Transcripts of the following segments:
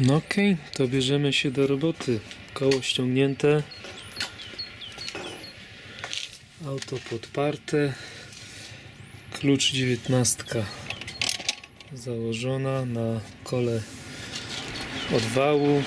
No okej, to bierzemy się do roboty. Koło ściągnięte. Auto podparte. Klucz 19 założona na kole odwału.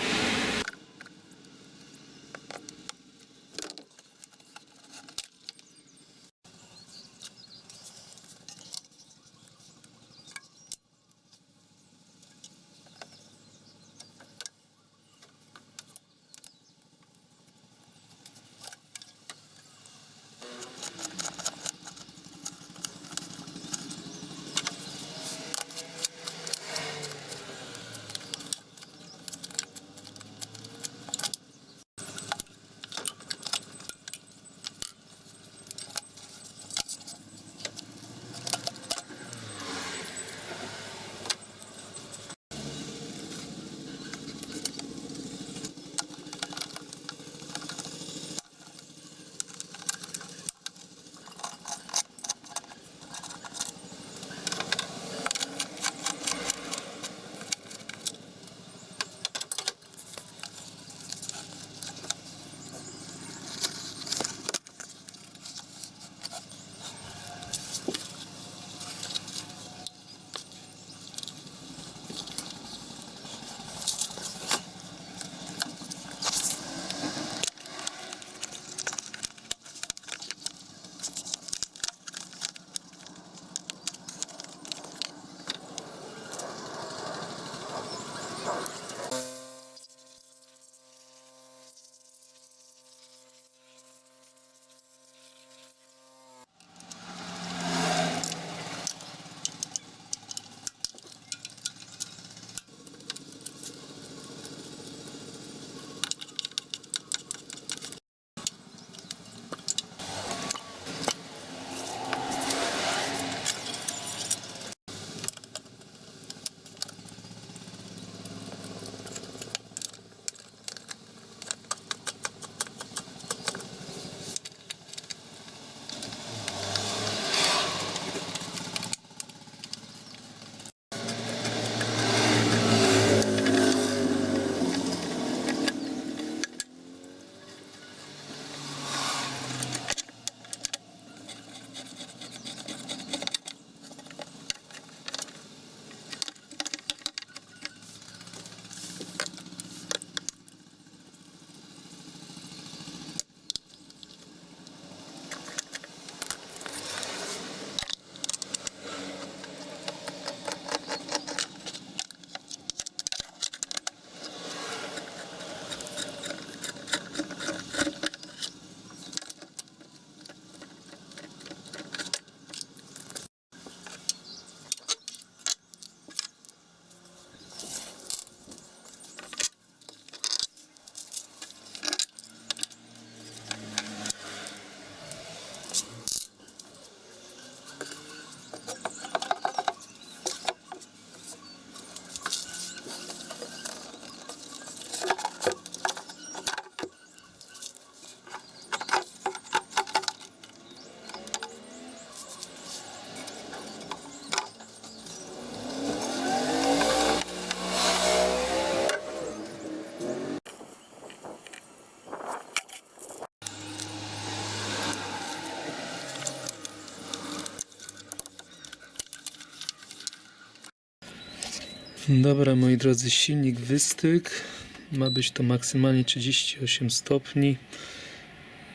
Dobra, moi drodzy, silnik wystyk. Ma być to maksymalnie 38 stopni.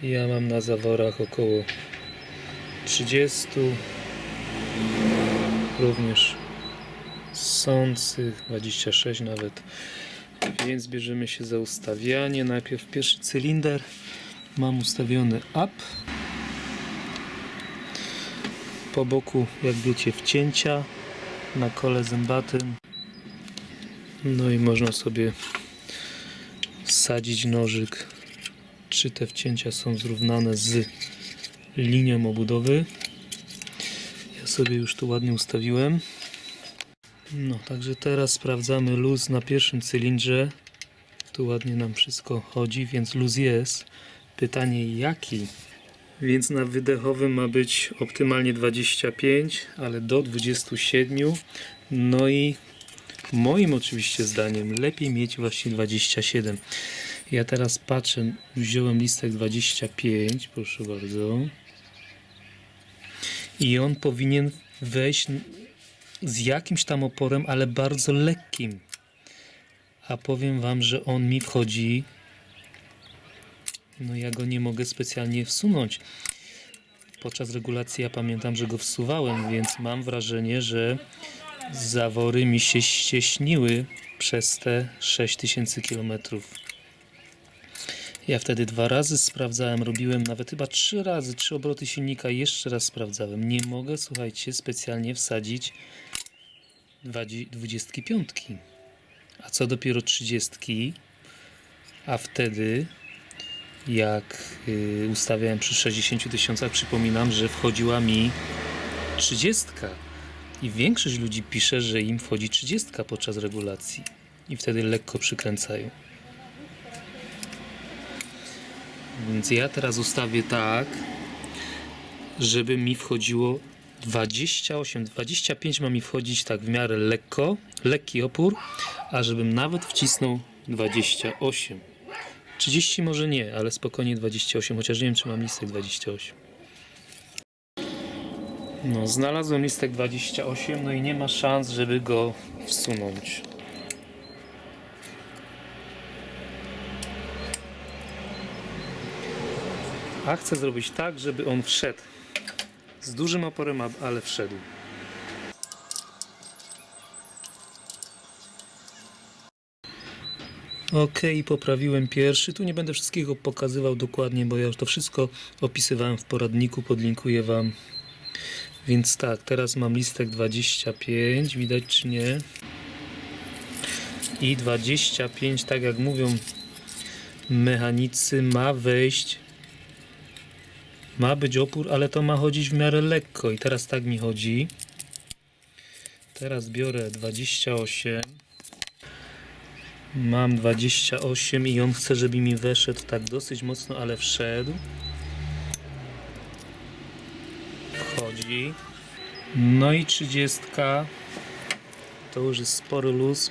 Ja mam na zaworach około 30. Również sących 26 nawet. Więc bierzemy się za ustawianie. Najpierw pierwszy cylinder. Mam ustawiony up. Po boku, jak wiecie, wcięcia na kole zębatym. No i można sobie sadzić nożyk, czy te wcięcia są zrównane z linią obudowy. Ja sobie już tu ładnie ustawiłem. No, także teraz sprawdzamy luz na pierwszym cylindrze. Tu ładnie nam wszystko chodzi, więc luz jest. Pytanie jaki? Więc na wydechowym ma być optymalnie 25, ale do 27. No i Moim oczywiście zdaniem lepiej mieć właśnie 27. Ja teraz patrzę, wziąłem listek 25, proszę bardzo. I on powinien wejść z jakimś tam oporem, ale bardzo lekkim. A powiem wam, że on mi wchodzi. No ja go nie mogę specjalnie wsunąć. Podczas regulacji ja pamiętam, że go wsuwałem, więc mam wrażenie, że zawory mi się ścieśniły przez te 6000 km. Ja wtedy dwa razy sprawdzałem, robiłem nawet chyba trzy razy, trzy obroty silnika, jeszcze raz sprawdzałem. Nie mogę, słuchajcie, specjalnie wsadzić 20 25. A co dopiero 30. A wtedy, jak y, ustawiałem przy 60 tysiącach, przypominam, że wchodziła mi 30. I większość ludzi pisze, że im wchodzi 30 podczas regulacji. I wtedy lekko przykręcają. Więc ja teraz ustawię tak, żeby mi wchodziło 28, 25 ma mi wchodzić tak w miarę lekko, lekki opór, a żebym nawet wcisnął 28. 30 może nie, ale spokojnie 28, chociaż nie wiem czy mam listek 28. No, znalazłem listek 28, no i nie ma szans, żeby go wsunąć. A chcę zrobić tak, żeby on wszedł. Z dużym oporem, ale wszedł. Ok, poprawiłem pierwszy. Tu nie będę wszystkiego pokazywał dokładnie, bo ja już to wszystko opisywałem w poradniku, podlinkuję Wam. Więc tak, teraz mam listek 25, widać czy nie? I 25, tak jak mówią mechanicy, ma wejść ma być opór, ale to ma chodzić w miarę lekko. I teraz tak mi chodzi. Teraz biorę 28. Mam 28 i on chce, żeby mi weszedł tak dosyć mocno, ale wszedł. Wchodzi. No i 30. To już jest spory luz.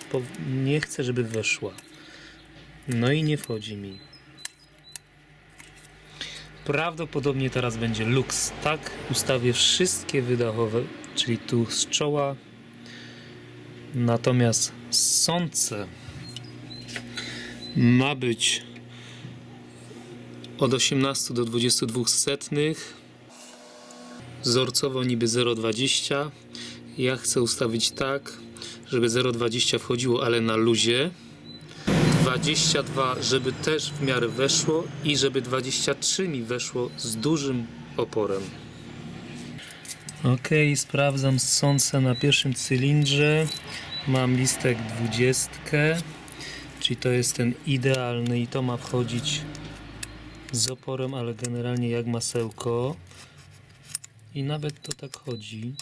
Nie chcę, żeby weszła. No i nie wchodzi mi. Prawdopodobnie teraz będzie luks. Tak, ustawię wszystkie wydechowe, czyli tu z czoła. Natomiast sące ma być od 18 do 22 setnych. Wzorcowo niby 0,20. Ja chcę ustawić tak, żeby 0,20 wchodziło, ale na luzie. 22, żeby też w miarę weszło i żeby 23 mi weszło z dużym oporem. Ok, sprawdzam sące na pierwszym cylindrze. Mam listek 20, czyli to jest ten idealny i to ma wchodzić z oporem, ale generalnie jak masełko. I nawet to tak chodzi.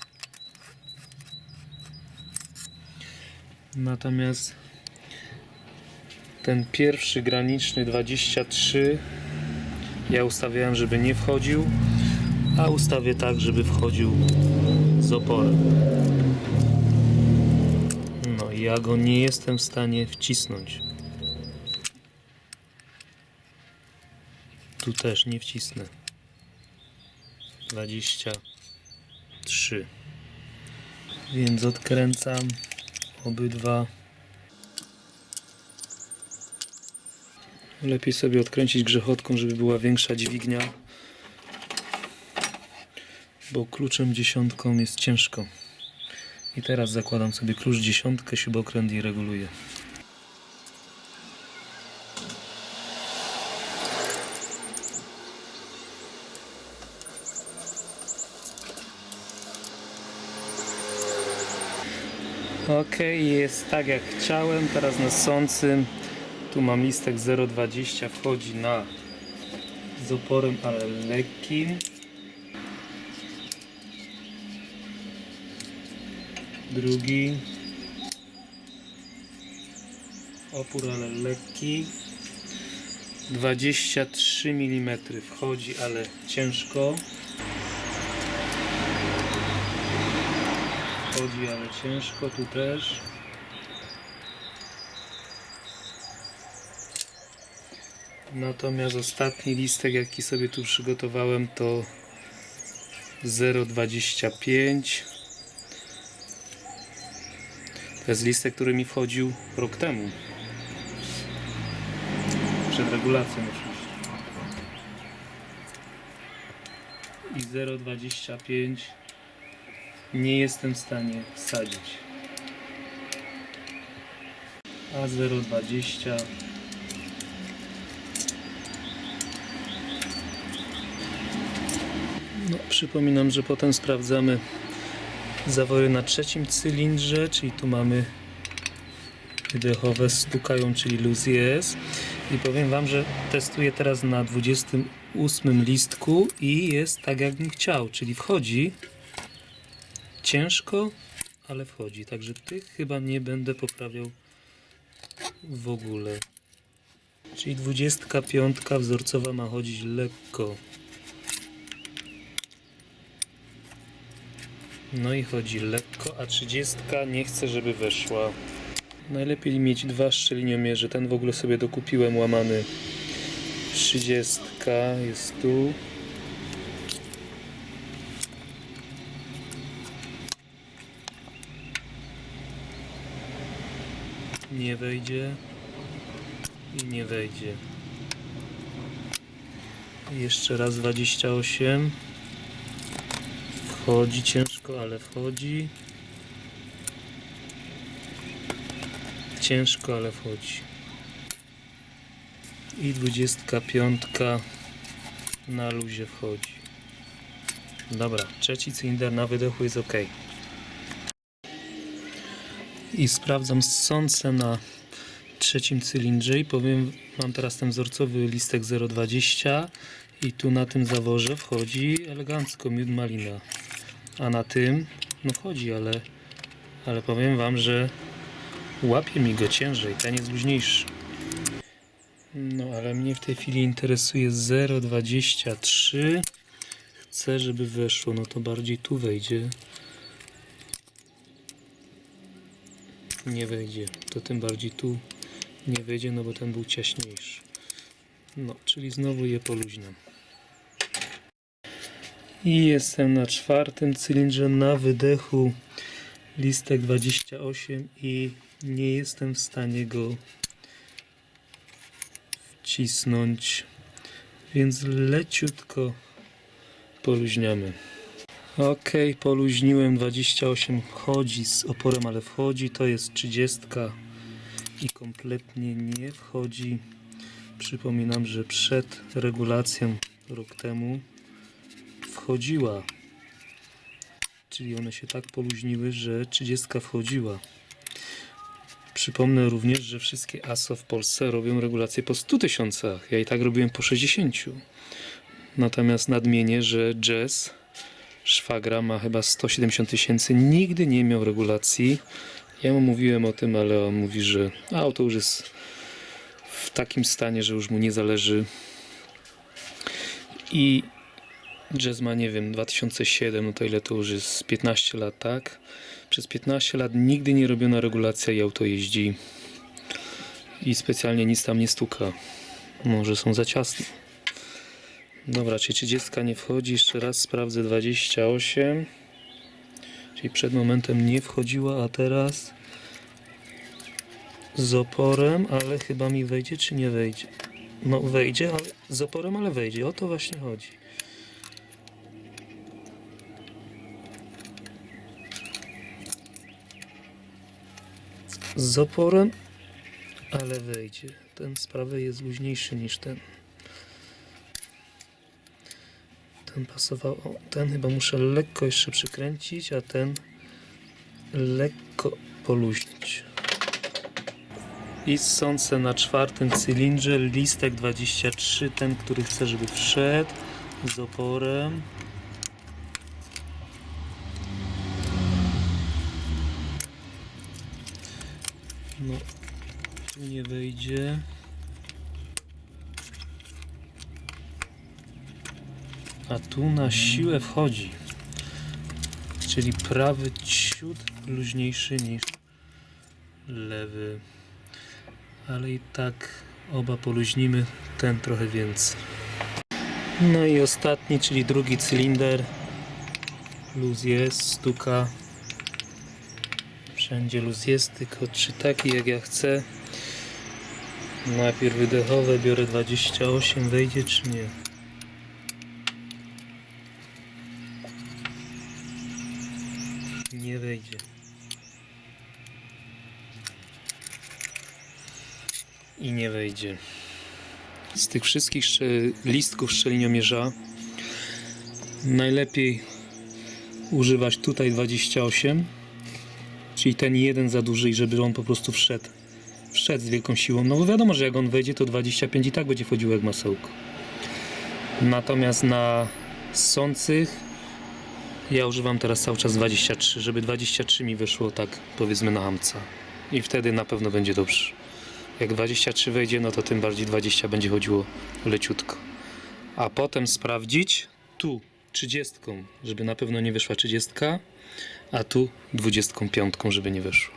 Natomiast ten pierwszy graniczny 23 ja ustawiałem, żeby nie wchodził, a ustawię tak, żeby wchodził z oporem. No i ja go nie jestem w stanie wcisnąć. Tu też nie wcisnę. 23. Więc odkręcam obydwa. Lepiej sobie odkręcić grzechotką, żeby była większa dźwignia. Bo kluczem dziesiątką jest ciężko. I teraz zakładam sobie klucz dziesiątkę, śrubokręt i reguluję. Ok, jest tak jak chciałem. Teraz na sącym tu mam listek 0,20 wchodzi na z oporem, ale lekkim. Drugi opór, ale lekki. 23 mm wchodzi, ale ciężko. wchodzi, ale ciężko, tu też. Natomiast ostatni listek, jaki sobie tu przygotowałem, to 0,25. To jest listek, który mi wchodził rok temu. Przed regulacją oczywiście. I 0,25 nie jestem w stanie wsadzić. A 0,20 No, przypominam, że potem sprawdzamy zawory na trzecim cylindrze, czyli tu mamy wydechowe stukają, czyli luz jest. I powiem Wam, że testuję teraz na 28 listku i jest tak jakbym chciał, czyli wchodzi ciężko, ale wchodzi. Także tych chyba nie będę poprawiał w ogóle. Czyli 25 wzorcowa ma chodzić lekko. No i chodzi lekko, a 30 nie chcę, żeby weszła. Najlepiej mieć dwa szczeliniomierze. Ten w ogóle sobie dokupiłem łamany. 30 jest tu. Nie wejdzie. I nie wejdzie. Jeszcze raz 28. Wchodzi ciężko, ale wchodzi. Ciężko, ale wchodzi. I 25 na luzie wchodzi. Dobra, trzeci cylinder na wydechu jest ok. I sprawdzam sące na trzecim cylindrze i powiem, mam teraz ten wzorcowy listek 0,20 i tu na tym zaworze wchodzi elegancko miód malina. A na tym, no wchodzi, ale, ale powiem Wam, że łapie mi go ciężej, ten jest luźniejszy. No ale mnie w tej chwili interesuje 0,23. Chcę, żeby weszło, no to bardziej tu wejdzie. Nie wejdzie, to tym bardziej tu nie wejdzie, no bo ten był ciaśniejszy. No, czyli znowu je poluźniam. I jestem na czwartym cylindrze na wydechu. Listek 28 i nie jestem w stanie go wcisnąć, więc leciutko poluźniamy. Ok, poluźniłem 28, wchodzi z oporem, ale wchodzi. To jest 30 i kompletnie nie wchodzi. Przypominam, że przed regulacją rok temu wchodziła. Czyli one się tak poluźniły, że 30 wchodziła. Przypomnę również, że wszystkie ASO w Polsce robią regulacje po 100 tysiącach. Ja i tak robiłem po 60. Natomiast nadmienię, że Jazz szwagra ma chyba 170 tysięcy. Nigdy nie miał regulacji. Ja mu mówiłem o tym, ale on mówi, że auto już jest w takim stanie, że już mu nie zależy. I Jazz ma, nie wiem, 2007, no to ile to już jest? 15 lat, tak? Przez 15 lat nigdy nie robiona regulacja i auto jeździ. I specjalnie nic tam nie stuka. Może są za ciasne. Dobra, czyli 30 nie wchodzi. Jeszcze raz sprawdzę 28. Czyli przed momentem nie wchodziła, a teraz z oporem, ale chyba mi wejdzie, czy nie wejdzie? No wejdzie, ale z oporem, ale wejdzie. O to właśnie chodzi. Z oporem, ale wejdzie. Ten z prawej jest luźniejszy niż ten. Ten pasował. O, ten chyba muszę lekko jeszcze przykręcić, a ten lekko poluźnić. I sące na czwartym cylindrze, listek 23, ten, który chcę, żeby wszedł z oporem. No, tu nie wejdzie. A tu na siłę wchodzi. Czyli prawy ciut luźniejszy niż lewy. Ale i tak Oba poluźnimy, ten trochę więcej. No i ostatni, czyli drugi cylinder. Luz jest, stuka. Wszędzie luz jest, tylko czy taki jak ja chcę. Najpierw wydechowe, biorę 28, wejdzie czy nie wejdzie. I nie wejdzie. Z tych wszystkich listków szczeliniomierza najlepiej używać tutaj 28, czyli ten jeden za duży i żeby on po prostu wszedł. Wszedł z wielką siłą. No bo wiadomo, że jak on wejdzie, to 25 i tak będzie wchodziło jak masełko. Natomiast na sących ja używam teraz cały czas 23, żeby 23 mi wyszło tak powiedzmy na hamca. I wtedy na pewno będzie dobrze. Jak 23 wejdzie, no to tym bardziej 20 będzie chodziło leciutko. A potem sprawdzić tu 30, żeby na pewno nie wyszła 30, a tu 25, żeby nie wyszło.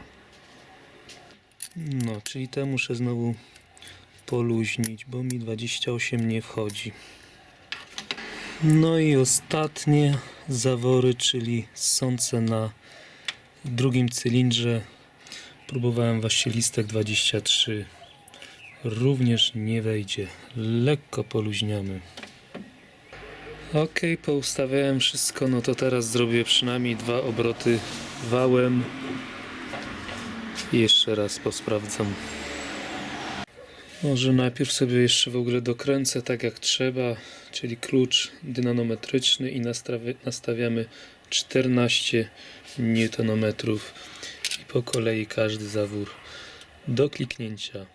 No, czyli te muszę znowu poluźnić, bo mi 28 nie wchodzi. No i ostatnie zawory, czyli sące na drugim cylindrze. Próbowałem właśnie listek 23. Również nie wejdzie. Lekko poluźniamy. Ok, poustawiałem wszystko, no to teraz zrobię przynajmniej dwa obroty wałem. I jeszcze raz posprawdzam. Może najpierw sobie jeszcze w ogóle dokręcę tak jak trzeba, czyli klucz dynanometryczny i nastawi- nastawiamy 14 Nm i po kolei każdy zawór do kliknięcia.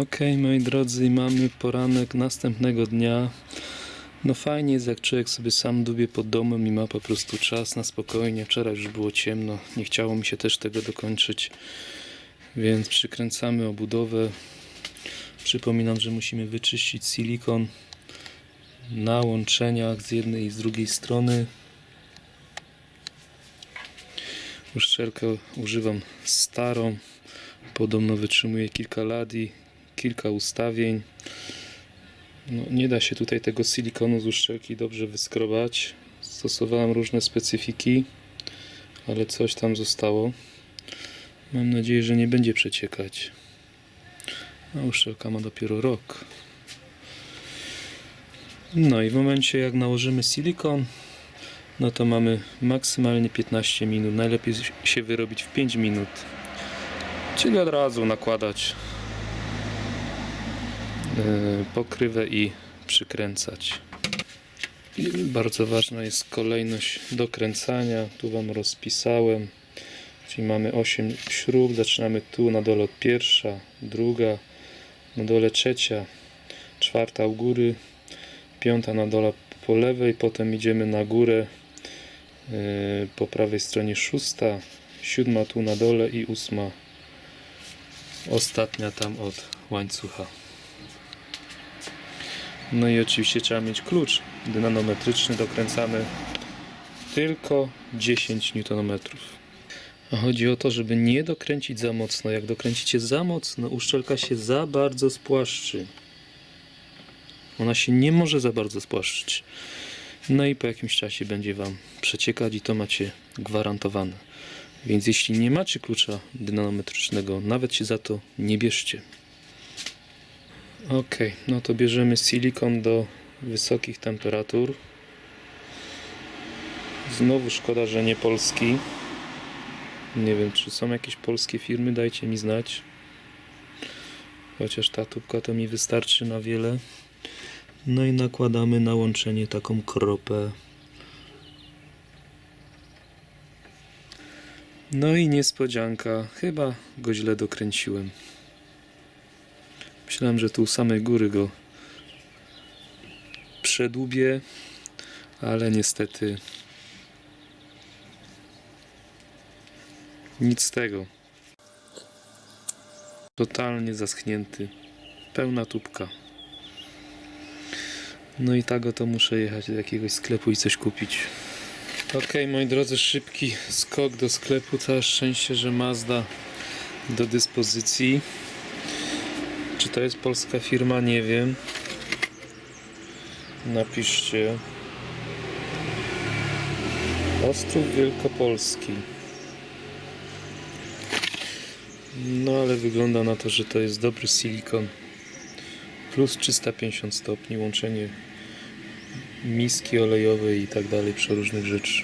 Ok, moi drodzy, mamy poranek następnego dnia. No fajnie jest, jak człowiek sobie sam dubie pod domem i ma po prostu czas na spokojnie. Wczoraj już było ciemno, nie chciało mi się też tego dokończyć, więc przykręcamy obudowę. Przypominam, że musimy wyczyścić silikon na łączeniach z jednej i z drugiej strony. Uszczelkę używam starą, podobno wytrzymuje kilka lat i kilka ustawień. No, nie da się tutaj tego silikonu z uszczelki dobrze wyskrobać. Stosowałem różne specyfiki, ale coś tam zostało. Mam nadzieję, że nie będzie przeciekać. A uszczelka ma dopiero rok. No i w momencie jak nałożymy silikon, no to mamy maksymalnie 15 minut. Najlepiej się wyrobić w 5 minut. Czyli od razu nakładać pokrywę i przykręcać. I bardzo ważna jest kolejność dokręcania. Tu Wam rozpisałem. Czyli mamy 8 śrub. Zaczynamy tu na dole od pierwsza, druga, na dole trzecia, czwarta u góry, piąta na dole po lewej, potem idziemy na górę e, po prawej stronie szósta, siódma tu na dole i ósma ostatnia tam od łańcucha. No i oczywiście trzeba mieć klucz dynanometryczny, dokręcamy tylko 10 Nm. Chodzi o to, żeby nie dokręcić za mocno. Jak dokręcicie za mocno, uszczelka się za bardzo spłaszczy. Ona się nie może za bardzo spłaszczyć. No i po jakimś czasie będzie Wam przeciekać i to macie gwarantowane. Więc jeśli nie macie klucza dynanometrycznego, nawet się za to nie bierzcie. Ok, no to bierzemy silikon do wysokich temperatur. Znowu szkoda, że nie polski. Nie wiem, czy są jakieś polskie firmy, dajcie mi znać. Chociaż ta tubka to mi wystarczy na wiele. No i nakładamy na łączenie taką kropę. No i niespodzianka, chyba go źle dokręciłem. Myślałem, że tu u samej góry go przedłubię, ale niestety nic z tego. Totalnie zaschnięty. Pełna tubka. No i tak oto muszę jechać do jakiegoś sklepu i coś kupić. Okej, moi drodzy, szybki skok do sklepu. Całe szczęście, że Mazda do dyspozycji. Czy to jest polska firma? Nie wiem. Napiszcie. Ostrów Wielkopolski. No ale wygląda na to, że to jest dobry silikon. Plus 350 stopni, łączenie miski olejowej i tak dalej, przeróżnych rzeczy.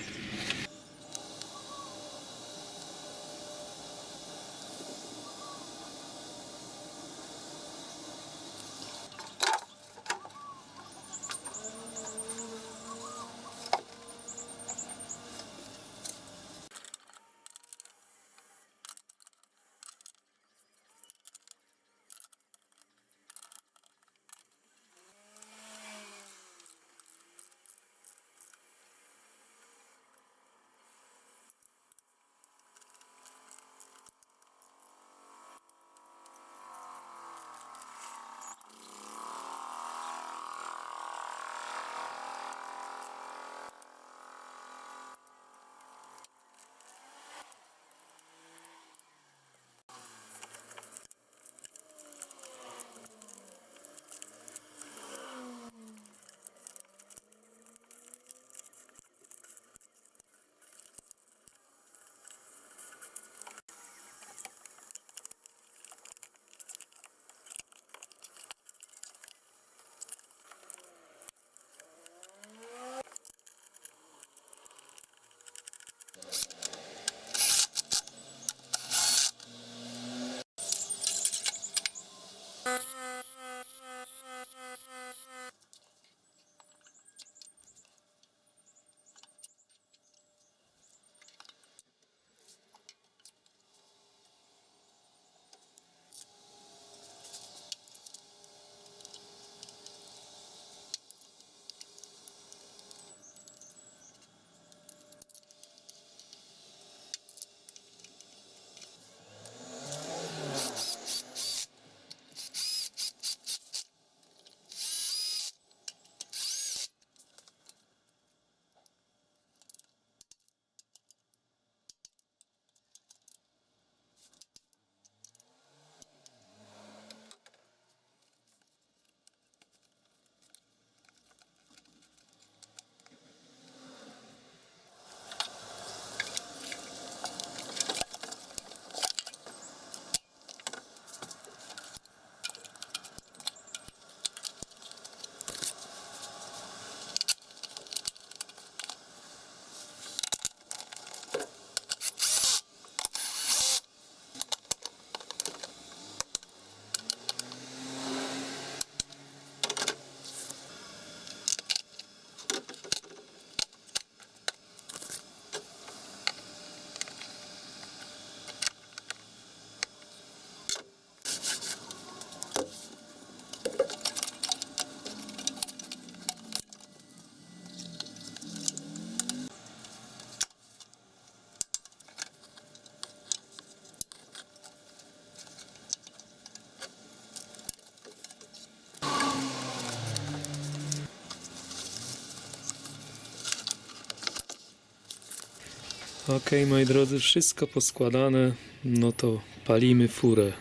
Ok, moi drodzy, wszystko poskładane. No to palimy furę.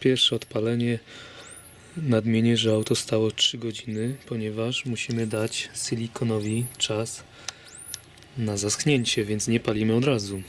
Pierwsze odpalenie. Nadmienię, że auto stało 3 godziny, ponieważ musimy dać silikonowi czas na zaschnięcie, więc nie palimy od razu.